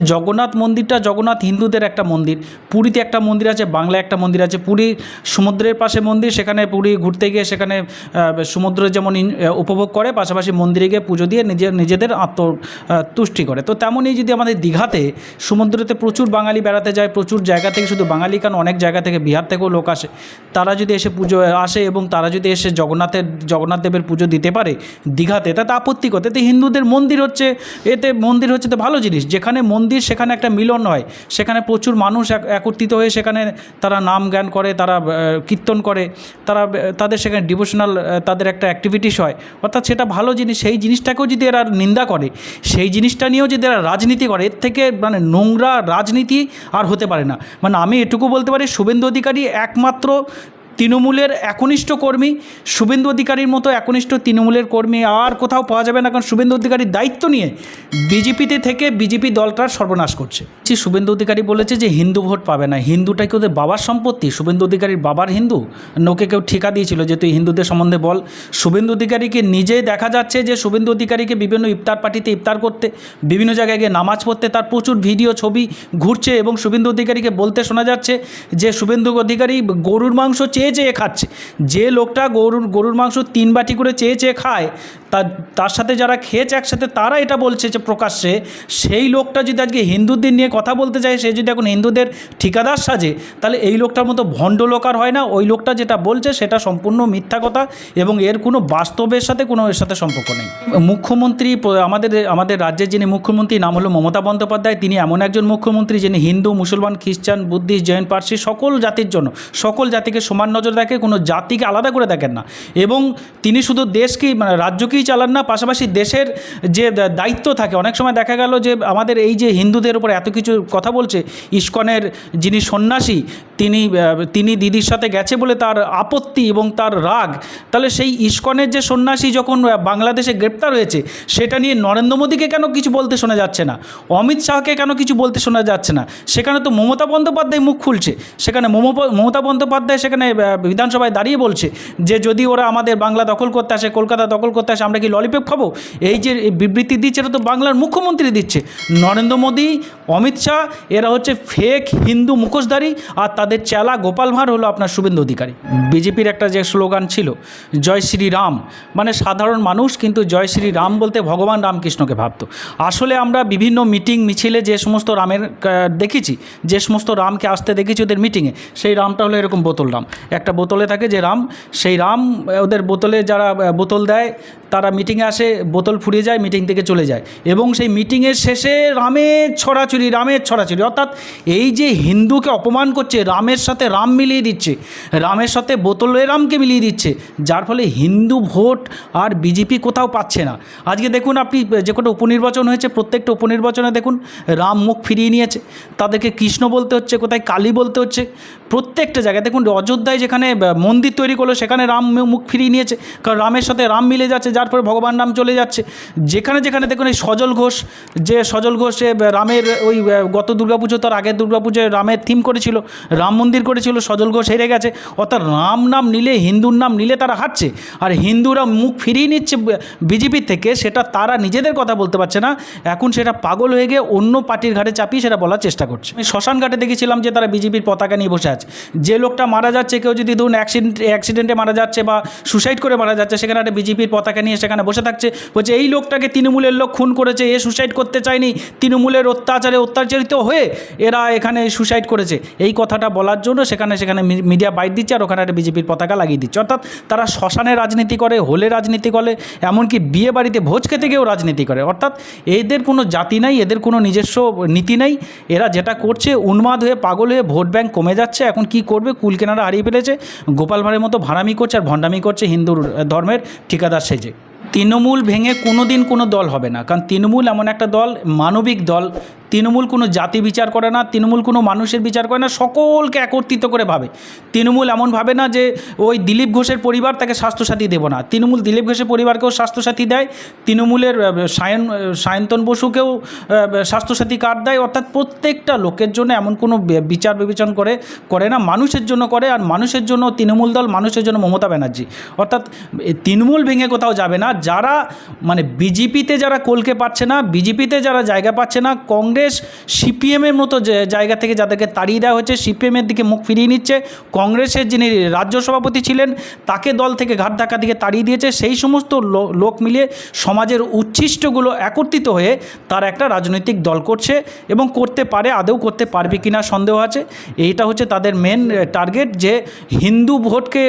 জগন্নাথ মন্দিরটা জগন্নাথ হিন্দুদের একটা মন্দির। পুরীতে একটা মন্দির আছে, বাংলায় একটা মন্দির আছে। পুরী সমুদ্রের পাশে মন্দির, সেখানে পুরী ঘুরতে গিয়ে সেখানে সমুদ্র যেমন উপভোগ করে, পাশাপাশি মন্দিরে গিয়ে পুজো দিয়ে নিজের, নিজেদের আত্ম তুষ্টি করে। তো তেমনই যদি আমাদের দীঘাতে, সমুদ্রতে প্রচুর বাঙালি বেড়াতে যায়, প্রচুর জায়গা থেকে শুধু বাঙালি কারণ অনেক জায়গা থেকে বিহার থেকেও লোক আসে। তারা যদি এসে পুজো আসে এবং তারা যদি এসে জগন্নাথের, জগন্নাথ দেবের পুজো দিতে পারে দীঘাতে, তাতে আপত্তি করতে তো হিন্দুদের মন্দির হচ্ছে, এতে মন্দির হচ্ছে তো ভালো জিনিস। যেখানে মন্দির সেখানে একটা মিলন হয়। সেখানে প্রচুর মানুষ এক- একত্রিত হয়ে সেখানে তারা নাম জ্ঞান করে, তারা কীর্তন করে। তারা তাদের সেখানে ডিভোশনাল তাদের একটা অ্যাক্টিভিটিস হয়। অর্থাৎ সেটা ভালো জিনিস। সেই জিনিসটাকেও যদি এরা নিন্দা করে, সেই জিনিসটা নিয়েও যদি এরা রাজনীতি করে, এর থেকে মানে নোংরা রাজনীতি আর হতে পারে না। মানে আমি এটুকু বলতে পারি, শুভেন্দু অধিকারী একমাত্র তৃণমূলের একনিষ্ঠ কর্মী, শুভেন্দু অধিকারীর মতো একনিষ্ঠ তৃণমূলের কর্মী আর কোথাও পাওয়া যাবে না কারণ শুভেন্দু অধিকারীর দায়িত্ব নিয়ে বিজেপিতে থেকে বিজেপি দলটার সর্বনাশ করছে। যে শুভেন্দু অধিকারী বলেছে যে হিন্দু ভোট পাবে না। হিন্দুটা কি ওদের বাবার সম্পত্তি? শুভেন্দু অধিকারীর বাবার হিন্দু? নোকে কেউ ঠিকা দিয়েছিল যে তুই হিন্দুদের সম্বন্ধে বল। শুভেন্দু অধিকারীকে নিজে দেখা যাচ্ছে যে শুভেন্দু অধিকারীকে বিভিন্ন ইফতার পার্টিতে ইফতার করতে, বিভিন্ন জায়গায় গিয়ে নামাজ পড়তে, তার প্রচুর ভিডিও, ছবি ঘুরছে এবং শুভেন্দু অধিকারীকে বলতে শোনা যাচ্ছে যে শুভেন্দু অধিকারী গরুর মাংস চেয়ে চেয়ে চেয়ে খাচ্ছে। যে লোকটা গরুর গরুর মাংস তিন বাটি করে চেয়ে চেয়ে খায় তার তার সাথে যারা খেয়েছে একসাথে, তারা এটা বলছে যে প্রকাশ্যে সেই লোকটা যদি আজকে হিন্দুদের নিয়ে কথা বলতে চায় সে যদি এখন হিন্দুদের ঠিকাদার সাজে, তাহলে এই লোকটার মতো ভণ্ড লোক আর হয় না। ওই লোকটা যেটা বলছে সেটা সম্পূর্ণ মিথ্যা কথা এবং এর কোনো বাস্তবের সাথে কোনো এর সাথে সম্পর্ক নেই। মুখ্যমন্ত্রী, আমাদের আমাদের রাজ্যের যিনি মুখ্যমন্ত্রী, নাম হলো মমতা বন্দ্যোপাধ্যায়। তিনি এমন একজন মুখ্যমন্ত্রী যিনি হিন্দু, মুসলমান, খ্রিস্টান, বুদ্ধিস্ট, জৈন, পার্সি সকল জাতির জন্য, সকল জাতিকে সমান নজর দেখে কোনো জাতিকে আলাদা করে দেখেন না। এবং তিনি শুধু দেশকেই মানে রাজ্যকেই চালান না, পাশাপাশি দেশের যে দায়িত্ব থাকে, অনেক সময় দেখা গেল যে আমাদের এই যে হিন্দুদের উপর এত কিছু কথা বলছে, ইস্কনের যিনি সন্ন্যাসী, তিনি তিনি দিদির সাথে গেছে বলে তার আপত্তি এবং তার রাগ, তাহলে সেই ইস্কনের যে সন্ন্যাসী যখন বাংলাদেশে গ্রেপ্তার হয়েছে, সেটা নিয়ে নরেন্দ্র মোদীকে কেন কিছু বলতে শোনা যাচ্ছে না? অমিত শাহকে কেন কিছু বলতে শোনা যাচ্ছে না? সেখানে তো মমতা বন্দ্যোপাধ্যায় মুখ খুলছে, সেখানে মমতা বন্দ্যোপাধ্যায় সেখানে বিধানসভায় দাঁড়িয়ে বলছে যে যদি ওরা আমাদের বাংলা দখল করতে আসে, কলকাতা দখল করতে আসে আমরা কি ললিপপ খাব? এই যে বিবৃতি দিচ্ছে, এটা তো বাংলার মুখ্যমন্ত্রী দিচ্ছে। নরেন্দ্র মোদী, অমিত শাহ, এরা হচ্ছে ফেক হিন্দু মুখোশধারী, আর তাদের চেলা গোপাল ভাঁড় হলো আপনার শুভেন্দু অধিকারী। বিজেপির একটা যে স্লোগান ছিল, জয় শ্রী রাম মানে সাধারণ মানুষ কিন্তু জয় শ্রী রাম বলতে ভগবান রামকৃষ্ণকে ভাবতো। আসলে আমরা বিভিন্ন মিটিং, মিছিলে যে সমস্ত রামের দেখেছি, যে সমস্ত রামকে আসতে দেখেছি ওদের মিটিংয়ে, সেই রামটা হলো এরকম বোতল রাম। একটা বোতলে থাকে যে রাম, সেই রাম ওদের বোতলে যারা বোতল দেয় তারা মিটিংয়ে আসে, বোতল ফুরিয়ে যায় মিটিং থেকে চলে যায়। এবং সেই মিটিংয়ের শেষে রামের ছড়াছড়ি রামের ছড়াছড়ি। অর্থাৎ এই যে হিন্দুকে অপমান করছে, রামের সাথে রাম মিলিয়ে দিচ্ছে, রামের সাথে বোতলে রামকে মিলিয়ে দিচ্ছে, যার ফলে হিন্দু ভোট আর বিজেপি কোথাও পাচ্ছে না। আজকে দেখুন আপনি, যে কোনো উপনির্বাচন হয়েছে, প্রত্যেকটা উপনির্বাচনে দেখুন, রাম মুখ ফিরিয়ে নিয়েছে। তাদেরকে কৃষ্ণ বলতে হচ্ছে, কোথায় কালী বলতে হচ্ছে, প্রত্যেকটা জায়গায়। দেখুন অযোধ্যায় যেখানে মন্দির তৈরি করল, সেখানে রাম মুখ ফিরিয়ে নিয়েছে। কারণ রামের সাথে রাম মিলে যাচ্ছে, যার ফলে ভগবান রাম চলে যাচ্ছে। যেখানে যেখানে দেখুন এই সজল ঘোষ, যে সজল ঘোষ রামের ওই গত দুর্গাপুজো, তার আগের দুর্গাপুজোয় রামের থিম করেছিল, রাম মন্দির করেছিল, সজল ঘোষ হেরে গেছে। অর্থাৎ রাম নাম নিলে, হিন্দুর নাম নিলে তারা হাঁটছে। আর হিন্দুরা মুখ ফিরিয়ে নিচ্ছে বিজেপির থেকে, সেটা তারা নিজেদের কথা বলতে পারছে না। এখন সেটা পাগল হয়ে গিয়ে অন্য পার্টির ঘাটে চাপিয়ে সেটা বলার চেষ্টা করছে। আমি শ্মশান ঘাটে দেখেছিলাম যে তারা বিজেপির পতাকা নিয়ে বসে আছে। যে লোকটা মারা যাচ্ছে, কেউ যদি ধরুন অ্যাক্সিডেন্ট অ্যাক্সিডেন্টে মারা যাচ্ছে বা সুসাইড করে মারা যাচ্ছে, সেখানে একটা বিজেপির পতাকা নিয়ে সেখানে বসে থাকছে। বলছে, এই লোকটাকে তৃণমূলের লোক খুন করেছে, এ সুসাইড করতে চায়নি। তৃণমূলের অত্যাচারে অত্যাচারিত হয়ে এরা এখানে সুসাইড করেছে। এই কথাটা বলার জন্য সেখানে সেখানে মিডিয়া বাইট দিচ্ছে আর ওখানে একটা বিজেপির পতাকা লাগিয়ে দিচ্ছে। অর্থাৎ তারা শ্মশানে রাজনীতি করে, হোলে রাজনীতি করে, এমনকি বিয়ে বাড়িতে ভোজ খেতে গিয়েও রাজনীতি করে। অর্থাৎ এদের কোনো জাতি নাই, এদের কোনো নিজস্ব নীতি নাই। এরা যেটা করছে, উন্মাদ হয়ে, পাগল হয়ে ভোট ব্যাংক কমে যাচ্ছে। এখন কি করবে? কুল কেনারা হারিয়ে ফেলেছে। গোপাল ভাঁড়ের মতো ভাড়ামি করছে আর ভণ্ডামি করছে হিন্দুর ধর্মের ঠিকাদার সেজে। তৃণমূল ভেঙে কোনো দিন কোনো দল হবে না। কারণ তৃণমূল এমন একটা দল, মানবিক দল তৃণমূল কোনো জাতি বিচার করে না, তৃণমূল কোনো মানুষের বিচার করে না, সকলকে একত্রিত করে ভাবে। তৃণমূল এমন ভাবে না যে ওই দিলীপ ঘোষের পরিবার তাকে স্বাস্থ্যসাথী দেবো না। তৃণমূল দিলীপ ঘোষের পরিবারকেও স্বাস্থ্যসাথী দেয়, তৃণমূলের সায়ন সায়ন্তন বসুকেও স্বাস্থ্যসাথী কার্ড দেয়, অর্থাৎ প্রত্যেকটা লোকের জন্য এমন কোনো বিচার বিবেচন করে করে না, মানুষের জন্য করে, আর মানুষের জন্য তৃণমূল দল, মানুষের জন্য মমতা ব্যানার্জি। অর্থাৎ তৃণমূল ভেঙে কোথাও যাবে না, যারা মানে বিজেপিতে যারা কলকে পাচ্ছে না, বিজেপিতে যারা জায়গা পাচ্ছে না, কংগ্রেস কংগ্রেস সিপিএমের মতো জায়গা থেকে যাদেরকে তাড়িয়ে দেওয়া হয়েছে, সিপিএমের দিকে মুখ ফিরিয়ে নিচ্ছে। কংগ্রেসের যিনি রাজ্য সভাপতি ছিলেন, তাকে দল থেকে ঘাট ধাক্কা দিকে তাড়িয়ে দিয়েছে। সেই সমস্ত লোক মিলিয়ে সমাজের উচ্ছিষ্টগুলো একত্রিত হয়ে তার একটা রাজনৈতিক দল করছে এবং করতে পারে, আদৌ করতে পারবে কিনা সন্দেহ আছে। এইটা হচ্ছে তাদের মেন টার্গেট যে হিন্দু ভোটকে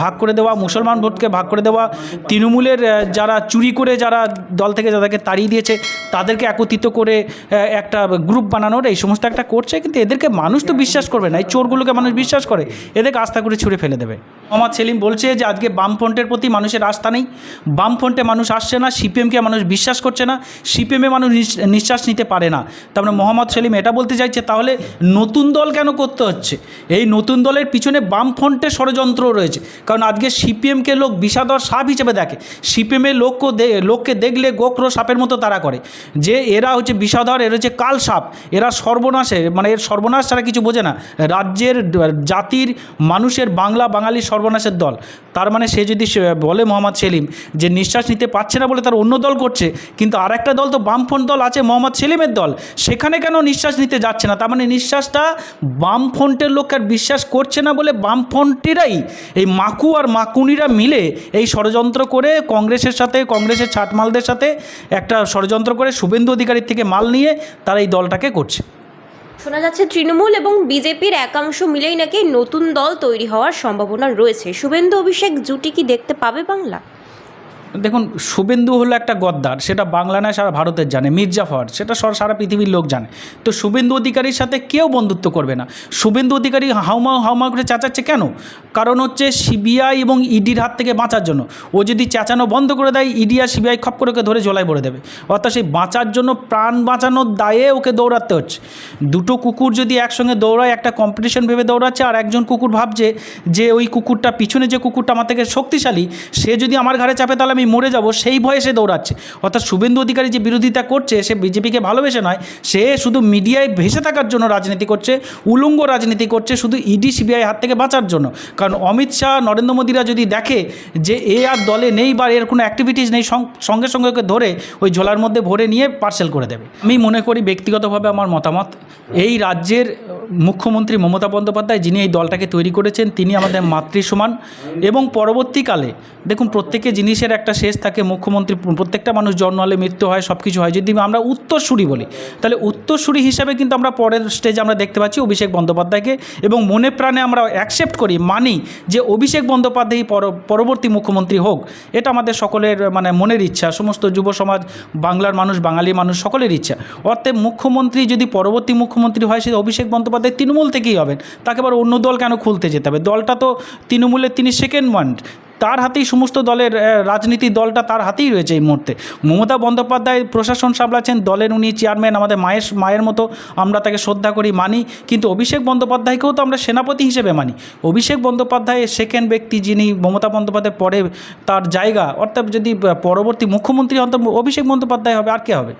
ভাগ করে দেওয়া, মুসলমান ভোটকে ভাগ করে দেওয়া, তৃণমূলের যারা চুরি করে যারা দল থেকে যাদেরকে তাড়িয়ে দিয়েছে, তাদেরকে একত্রিত করে একটা গ্রুপ বানানোর এই সমস্ত একটা করছে, কিন্তু এদেরকে মানুষ তো বিশ্বাস করবে না। এই চোরগুলোকে মানুষ বিশ্বাস করে, এদেরকে আস্থা করে ছুঁড়ে ফেলে দেবে। মোহাম্মদ সেলিম বলছে যে, আজকে বামফ্রন্টের প্রতি মানুষের আস্থা নেই। বামফ্রন্টে মানুষ আসছে না, সিপিএমকে মানুষ বিশ্বাস করছে না, সিপিএমে মানুষ নিঃশ্বাস নিতে পারে না। তার মানে মোহাম্মদ সেলিম এটা বলতে চাইছে, তাহলে নতুন দল কেন করতে হচ্ছে? এই নতুন দলের পিছনে বামফ্রন্টের ষড়যন্ত্র রয়েছে। কারণ আজকে সিপিএমকে লোক বিষাদর সাপ হিসেবে দেখে। সিপিএমের লোককে লোককে দেখলে গোখরো সাপের মতো তারা করে। যে এরা হচ্ছে বিষাদর, এরা কাল সাপ। এরা সর্বনাশে মানে এর সর্বনাশ ছাড়া কিছু বোঝে না। রাজ্যের জাতির, মানুষের বাংলা বাঙালির সর্বনাশের দল। তার মানে সে যদি বলে মোহাম্মদ সেলিম যে নিঃশ্বাস নিতে পারছে না বলে তার অন্য দল করছে, কিন্তু আর একটা দল তো বামফ্রন্ট দল আছে মোহাম্মদ সেলিমের দল। সেখানে কেন নিঃশ্বাস নিতে যাচ্ছে না? তার মানে নিঃশ্বাসটা বামফ্রন্টের লোক আর বিশ্বাস করছে না বলে বামফ্রন্টেরাই এই মাকু আর মাকুনিরা মিলে এই ষড়যন্ত্র করে কংগ্রেসের সাথে, কংগ্রেসের ছাটমালদের সাথে একটা ষড়যন্ত্র করে শুভেন্দু অধিকারীর থেকে মাল নিয়ে তারা এই দলটাকে করছে। শোনা যাচ্ছে তৃণমূল এবং বিজেপির একাংশ মিলেই নাকি নতুন দল তৈরি হওয়ার সম্ভাবনা রয়েছে। শুভেন্দু অভিষেক জুটি কি দেখতে পাবে বাংলা? দেখুন, শুভেন্দু হলো একটা গদ্দার, সেটা বাংলা নয়, সারা ভারতের জানে মির্জাফর সেটা সর- সারা পৃথিবীর লোক জানে। তো শুভেন্দু অধিকারীর সাথে কেউ বন্ধুত্ব করবে না। শুভেন্দু অধিকারী হাউমা হাউমা করে চেঁচাচ্ছে কেন? কারণ হচ্ছে সিবিআই এবং ইডির হাত থেকে বাঁচার জন্য। ও যদি চেঁচানো বন্ধ করে দেয়, ইডি আর সিবিআই খপ করে ওকে ধরে জলায় ভরে দেবে। অর্থাৎ সেই বাঁচার জন্য প্রাণ বাঁচানোর দায়ে ওকে দৌড়াতে হচ্ছে। দুটো কুকুর যদি একসঙ্গে দৌড়ায়, একটা কম্পিটিশন ভেবে দৌড়াচ্ছে, আর একজন কুকুর ভাবছে যে ওই কুকুরটা, পিছনে যে কুকুরটা আমার থেকে শক্তিশালী, সে যদি আমার ঘাড়ে চাপে, তাহলে আমি মরে যাব, সেই ভয়ে সে দৌড়াচ্ছে। অর্থাৎ শুভেন্দু অধিকারী যে বিরোধিতা করছে, সে বিজেপিকে ভালোবেসে নয়, সে শুধু মিডিয়ায় ভেসে থাকার জন্য রাজনীতি করছে, উলঙ্গ রাজনীতি করছে, শুধু ইডি, সিবিআই হাত থেকে বাঁচার জন্য। কারণ অমিত শাহ, নরেন্দ্র মোদীরা যদি দেখে যে এ আর দলে নেই বা এর কোনো অ্যাক্টিভিটিস নেই সঙ্গে সঙ্গে ওকে ধরে ওই ঝোলার মধ্যে ভরে নিয়ে পার্সেল করে দেবে। আমি মনে করি ব্যক্তিগতভাবে আমার মতামত, এই রাজ্যের মুখ্যমন্ত্রী মমতা বন্দ্যোপাধ্যায় যিনি এই দলটাকে তৈরি করেছেন, তিনি আমাদের মাতৃ সমান এবং পরবর্তীকালে, দেখুন, প্রত্যেকে জিনিসের একটা শেষ থাকে, মুখ্যমন্ত্রী, প্রত্যেকটা মানুষ জন্ম হলে মৃত্যু হয় সব কিছু হয়। যদি আমরা উত্তরসূরি বলি, তাহলে উত্তরসূরি হিসাবে কিন্তু আমরা পরের স্টেজে আমরা দেখতে পাচ্ছি অভিষেক বন্দ্যোপাধ্যায়কে। এবং মনে প্রাণে আমরা অ্যাকসেপ্ট করি, মানি যে অভিষেক বন্দ্যোপাধ্যায় পর- পরবর্তী মুখ্যমন্ত্রী হোক। এটা আমাদের সকলের মানে মনের ইচ্ছা। সমস্ত যুব সমাজ, বাংলার মানুষ বাঙালি মানুষ সকলের ইচ্ছা। অর্থে মুখ্যমন্ত্রী যদি পরবর্তী মুখ্যমন্ত্রী হয়, সে অভিষেক বন্দ্যোপাধ্যায় তৃণমূল থেকেই হবেন। তাকে আবার অন্য দল কেন খুলতে যেতে হবে? দলটা তো তৃণমূলের তিনি সেকেন্ড ওয়ান্ড তার হাতেই সমস্ত দলের রাজনীতি দলটা তার হাতেই রয়েছে এই মুহূর্তে। মমতা বন্দ্যোপাধ্যায় প্রশাসন সামলাচ্ছেন, দলের উনি চেয়ারম্যান আমাদের মায়ের মায়ের মতো আমরা তাকে শ্রদ্ধা করি, মানি। কিন্তু অভিষেক বন্দ্যোপাধ্যায়কেও তো আমরা সেনাপতি হিসেবে মানি। অভিষেক বন্দ্যোপাধ্যায় সেকেন্ড ব্যক্তি যিনি মমতা বন্দ্যোপাধ্যায় পরে তার জায়গা, অর্থাৎ যদি পরবর্তী মুখ্যমন্ত্রী হন, তো অভিষেক বন্দ্যোপাধ্যায় হবে, আর কে হবে?